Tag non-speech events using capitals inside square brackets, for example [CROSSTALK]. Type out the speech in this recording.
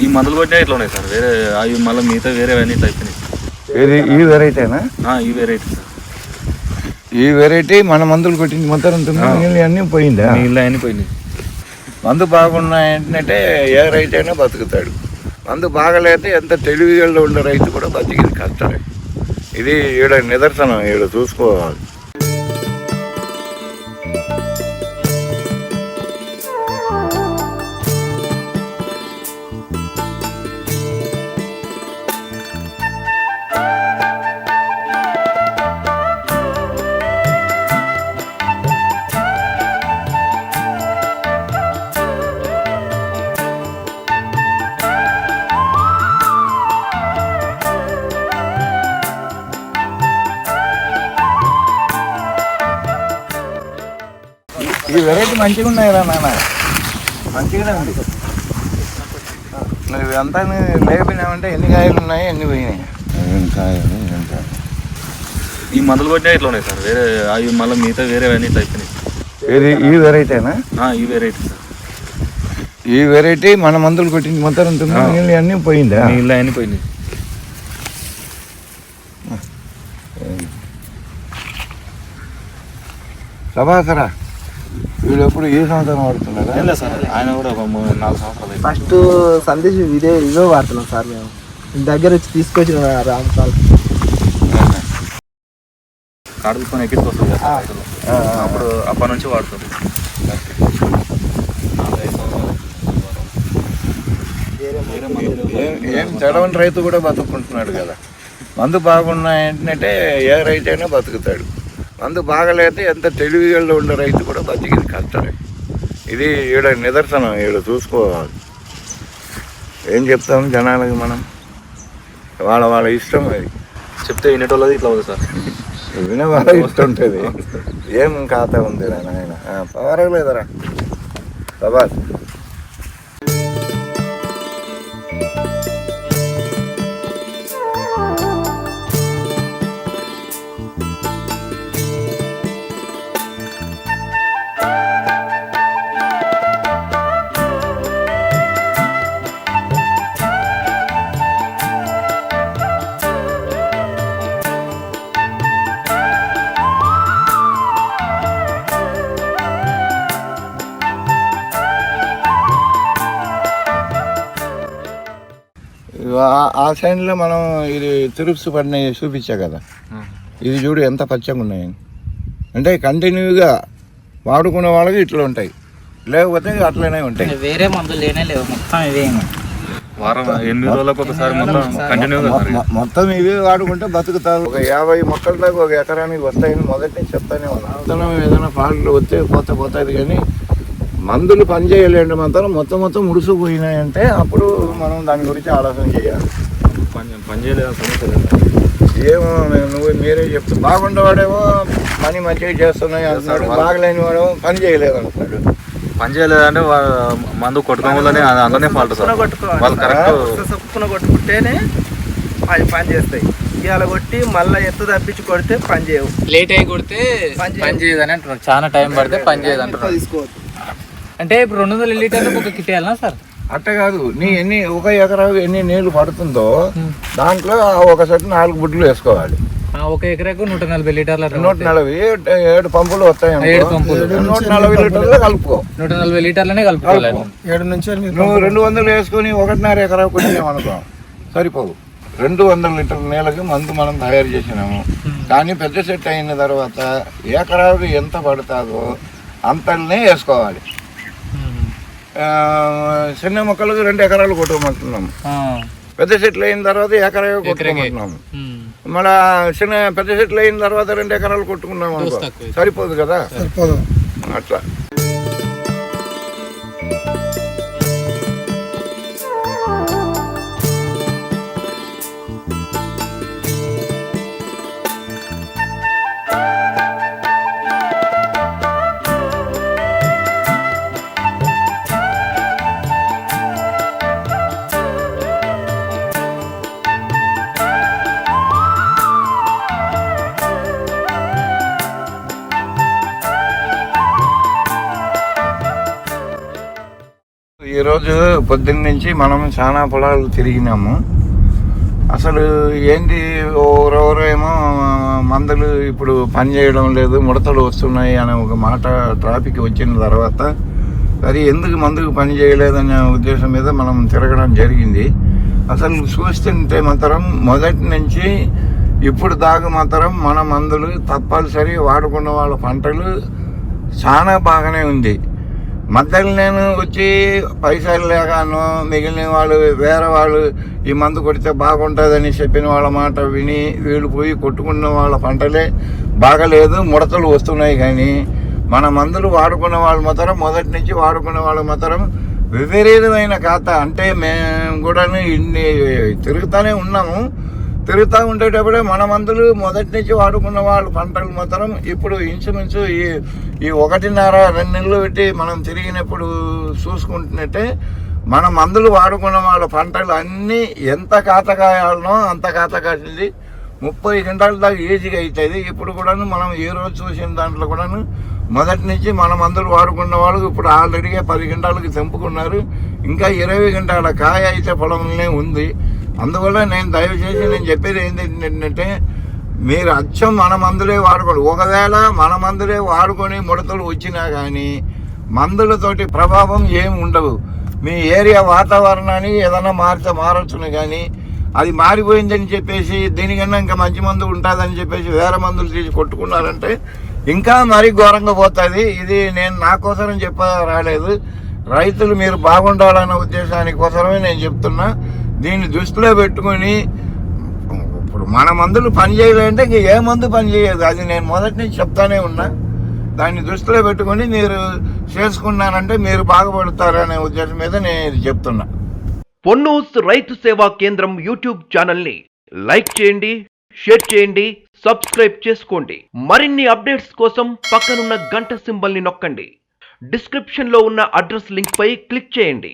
ఈ మందులు కొట్టినా ఇట్లా ఉన్నాయి సార్. వేరే అవి మళ్ళీ మిగతా వేరే అన్నీ ఇట్లా అయిపోయినాయి. ఇది ఈ వెరైటీనా? ఆ, ఈ వెరైటీ సార్. ఈ వెరైటీ మన మందులు కొట్టింది మొత్తం నీళ్ళు అన్నీ పోయిందా? నీళ్ళు అన్నీ పోయినాయి. మందు బాగున్నాయంటే ఏ రైతు అయినా బతుకుతాడు. మందు బాగలేతే ఎంత తెలివిగా ఉండే రైతు కూడా బతికింది కష్టమే. ఇది ఈడ నిదర్శనం ఈడ చూసుకోవాలి. ఈ వెరైటీ మంచిగా ఉన్నాయిరా నాన్న. మంచిగానే ఉంది. నువ్వు ఎంత లేపినావంటే ఎన్ని కాయలు ఉన్నాయి ఎన్ని పోయినాయి? ఏం కాయలు ఏం కాయలు. ఈ మందులు కొట్టినా ఇట్లా ఉన్నాయి సార్. వేరే అవి మళ్ళీ మిగతా వేరే ఇట్లా అయిపోయినాయి. ఇది ఈ వెరైటీనా? ఆ, ఈ వెరైటీ సార్. ఈ వెరైటీ మన మందులు కొట్టింది మొత్తం ఉంటుంది. నీళ్ళు అన్నీ పోయిందా? నీళ్ళు అన్నీ పోయినాయి. ప్రభాకరా వీడు ఎప్పుడు ఏ సంవత్సరం వాడుతున్నాడా ఏం లేదు సార్. ఆయన కూడా ఒక మూడు నాలుగు సంవత్సరాలు అయింది. ఫస్ట్ సందేశ్ ఇదే ఇవే వాడుతున్నాం సార్ మేము. దగ్గర వచ్చి తీసుకొచ్చిన రామ్ ఎక్కించుకొస్తుంది కదా సార్ రైతులు. ఆ, ఆ, అప్పుడు అప్పటి నుంచి వాడుతుంది వేరే మందులు ఏం ఏం చెడవని రైతు కూడా బతుకుంటున్నాడు కదా. మందు బాగున్నాయంటే ఏ రైతు అయినా బతుకుతాడు. మందు బాగలేతే ఎంత తెలివిగా ఉండే రైతు కూడా బతికింది కష్టమే. ఇది ఈడ నిదర్శనం ఈడ చూసుకోవాలి. ఏం చెప్తాం జనాలకి మనం? వాళ్ళ వాళ్ళ ఇష్టం అది. చెప్తే వినేటోళ్ళది ఇట్లా ఉంది సార్. [LAUGHS] వినే వాళ్ళ ఇష్టం ఉంటుంది. ఏం ఖాతా ఉంది నాయన? పర్వాలేదురా ప్రభాస్. ఆ- సైడ్లో మనం ఇది తిరుప్స్ పడిన చూపించా కదా. ఇది చూడు ఎంత పచ్చగా ఉన్నాయని అంటే కంటిన్యూగా వాడుకునే వాళ్ళకి ఇట్లా ఉంటాయి. లేకపోతే అట్లనే ఉంటాయి. వేరే మందులు లేనే లేవు. మొత్తం ఇవే. వారం ఎనిమిది రోజులకు ఒకసారి మొత్తం కంటిన్యూగా మొ- సార్? మొ- మొత్తం ఇవి వాడుకుంటే బతుకుతారు. ఒక యాభై మొక్కల దాకా ఒక ఎకరానికి వస్తాయని మొదటి నుంచి చెప్తానే ఉన్నాను ఏదైనా ఫాల్ట్లు వస్తే పోతే పోతుంది కానీ మందులు పనిచేయలేండి మాత్రం. మొత్తం మొత్తం ముడుసుకుపోయినాయంటే అప్పుడు మనం దాని గురించి ఆలోచన చేయాలి. పని పని చేయలేదు సమస్య ఏమో నువ్వు మీరే చెప్తా బాగుండేవాడేమో పని మంచిగా చేస్తున్నాయి అంటున్నాడు. బాగలేని వాడేమో పని చేయలేదు అంటున్నాడు. పని చేయలేదంటే మందు కొట్టుకోవడం వల్లనే అది అందులోనే ఫాల్ట్ సార్. వాళ్ళు కరెక్ట్ సొప్పున కొట్టుకుంటేనే అవి పని చేస్తాయి. ఇవాళ కొట్టి మళ్ళీ ఎత్తు తప్పించి కొడితే పని చేయవు. లేట్ అయి కొడితే పని చేయదు. పని చేయదని అంటున్నారు. చాలా టైం పడితే పని చేయదు అంటున్నారు తీసుకోవద్దు. అంటే ఇప్పుడు రెండు వందల లీటర్లకు ఒక కిట్ వేయాలనా సార్? అట్ట కాదు. నీ ఎన్ని ఒక ఎకరా ఎన్ని నీళ్ళు పడుతుందో దాంట్లో ఒక సెట్ నాలుగు బుడ్లు వేసుకోవాలి. ఆ, ఒక ఎకరకు నూట నలభై లీటర్ల నూట నలభై ఏడు- పంపులు వస్తాయి అనుకో. ఏడు పంపులు. నూట నలభై లీటర్లు కలుపుకో. నూట నలభై లీటర్లనే కలుపుకోవాలి. ఏడు నుంచి నువ్వు రెండు వందలు వేసుకొని ఒకటిన్నర ఎకరా కొట్టినామనుకో సరిపోదు. రెండు వందల లీటర్ల నేలకి మందు మనం తయారు చేసినాము. కానీ పెద్ద సెట్ అయిన తర్వాత ఎకరాకు ఎంత పడుతుందో అంతనే వేసుకోవాలి. చిన్న మొక్కలకు రెండు ఎకరాలు కొట్టుకోమంటున్నాము ఆ, పెద్ద సెట్లు అయిన తర్వాత ఎకరా కొట్టుకోమంటున్నాము ఉమ్. మళ్ళా చిన్న పెద్ద సెట్లు అయిన తర్వాత రెండు ఎకరాలు కొట్టుకున్నాం అనుకో. సరిపోదు కదా? సరిపోదు. అట్లా. ఈరోజు పొద్దున్న నుంచి మనం చాలా పొలాలు తిరిగినాము. అసలు ఏంటి ఎవరెవరో ఏమో మందులు ఇప్పుడు పని చేయడం లేదు ముడతలు వస్తున్నాయి అనే ఒక మాట ట్రాఫిక్ వచ్చిన తర్వాత అది ఎందుకు మందుకు పని చేయలేదనే ఉద్దేశం మీద మనం తిరగడం జరిగింది. అసలు చూస్తుంటే మాత్రం మొదటి నుంచి ఇప్పుడు దాకా మాత్రం మన మందులు తప్పనిసరి వాడుకున్న వాళ్ళ పంటలు చాలా బాగానే ఉంది. మధ్యలో నేను వచ్చి పైసలు లేకను మిగిలిన వాళ్ళు వేరే వాళ్ళు ఈ మందు కొడితే బాగుంటుందని చెప్పిన వాళ్ళ మాట విని వీళ్ళు పోయి కొట్టుకున్న వాళ్ళ పంటలే బాగలేదు ముడతలు వస్తున్నాయి కానీ మన మందులు వాడుకున్న వాళ్ళు మాత్రం మొదటి నుంచి వాడుకున్న వాళ్ళు మాత్రం విపరీతమైన ఖాతా. అంటే మేము కూడా ఇన్ని తిరుగుతూనే ఉన్నాము. తిరుగుతూ ఉండేటప్పుడే మన మందులు మొదటి నుంచి వాడుకున్న వాళ్ళ పంటలు మాత్రం ఇప్పుడు ఇంచుమించు ఈ ఈ ఒకటిన్నర రెండు నెలలు పెట్టి మనం తిరిగినప్పుడు చూసుకుంటున్నట్టే మన మందులు వాడుకున్న వాళ్ళ పంటలు అన్నీ ఎంత కాతకాయాలనో అంత కాతకాసింది. ముప్పై గంటల దాకా ఈజీగా అవుతుంది ఇప్పుడు కూడాను మనం ఏ రోజు చూసిన దాంట్లో కూడాను మొదటి నుంచి మన మందులు వాడుకున్న వాళ్ళు ఇప్పుడు ఆల్రెడీగా పది గంటలకు తెంపుకున్నారు. ఇంకా ఇరవై గంటల కాయ అయితే పొలంలోనే ఉంది. అందువల్ల నేను దయచేసి నేను చెప్పేది ఏంటి ఏంటంటే మీరు అచ్చం మన మందులే వాడుకోండి. ఒకవేళ మన మందులే వాడుకొని ముడతలు వచ్చినా కానీ మందులతోటి ప్రభావం ఏమి ఉండవు మీ ఏరియా వాతావరణాన్ని ఏదైనా మారితే మారచ్చును కానీ అది మారిపోయిందని చెప్పేసి దీనికన్నా ఇంకా మంచి మందు ఉంటుందని చెప్పేసి వేరే మందులు తీసి కొట్టుకున్నారంటే ఇంకా మరీ ఘోరంగా పోతుంది. ఇది నేను నా కోసరం చెప్ప రాలేదు రైతులు మీరు బాగుండాలన్న ఉద్దేశానికి కోసమే నేను చెప్తున్నా. దీన్ని దృష్టిలో పెట్టుకొని ఇప్పుడు మన మందులు పని చేయాలంటే ఇంక ఏ మందు పని చేయదు. అది నేను మొదటి నుంచి చెప్తానే ఉన్నా. దాన్ని దృష్టిలో పెట్టుకొని మీరు చేసుకున్నారంటే మీరు బాగుపడతారనే ఉద్దేశం మీద నేను ఇది చెప్తున్నా. పొన్నూస్ రైతు సేవా కేంద్రం యూట్యూబ్ ఛానల్ని లైక్ చేయండి షేర్ చేయండి సబ్స్క్రైబ్ చేసుకోండి. మరిన్ని అప్డేట్స్ కోసం పక్కనున్న గంట సింబల్ని నొక్కండి. డిస్క్రిప్షన్లో ఉన్న అడ్రస్ లింక్పై క్లిక్ చేయండి.